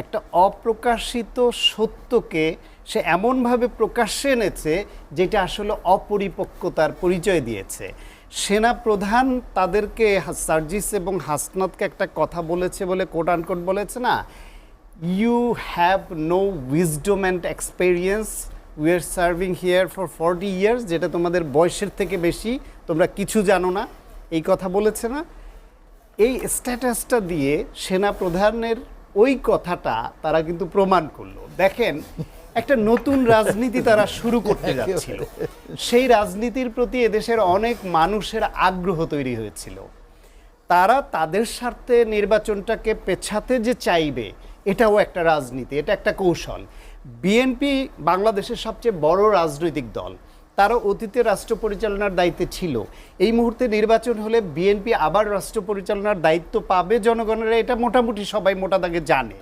একটা অপ্রকাশিত সত্যকে সে এমনভাবে প্রকাশ্যে এনেছে যেটা আসলে অপরিপক্কতার পরিচয় দিয়েছে। সেনা প্রধান তাদেরকে সার্জিস এবং হাসনাতকে একটা কথা বলেছে বলে কোট আনকোট বলেছে না you have no wisdom and experience we are serving here for forty years যেটা তোমাদের বয়সের থেকে বেশি, তোমরা কিছু জানো না। এই কথা বলেছে না। এই স্ট্যাটাসটা দিয়ে সেনা প্রধানের ওই কথাটা তারা কিন্তু প্রমাণ করল। দেখেন একটা নতুন রাজনীতি তারা শুরু করতে যাচ্ছিল। সেই রাজনীতির প্রতি এদেশের অনেক মানুষের আগ্রহ তৈরি হয়েছিল। তারা তাদের স্বার্থে নির্বাচনটাকে পেছাতে যে চাইবে এটাও একটা রাজনীতি এটা একটা কৌশল। বিএনপি বাংলাদেশের সবচেয়ে বড় রাজনৈতিক দল। তারা অতীতে রাষ্ট্র পরিচালনার দায়িত্বে ছিল। এই মুহূর্তে নির্বাচন হলে বিএনপি আবার রাষ্ট্র পরিচালনার দায়িত্ব পাবে জনগণের, এটা মোটামুটি সবাই মোটা দাগে জানে।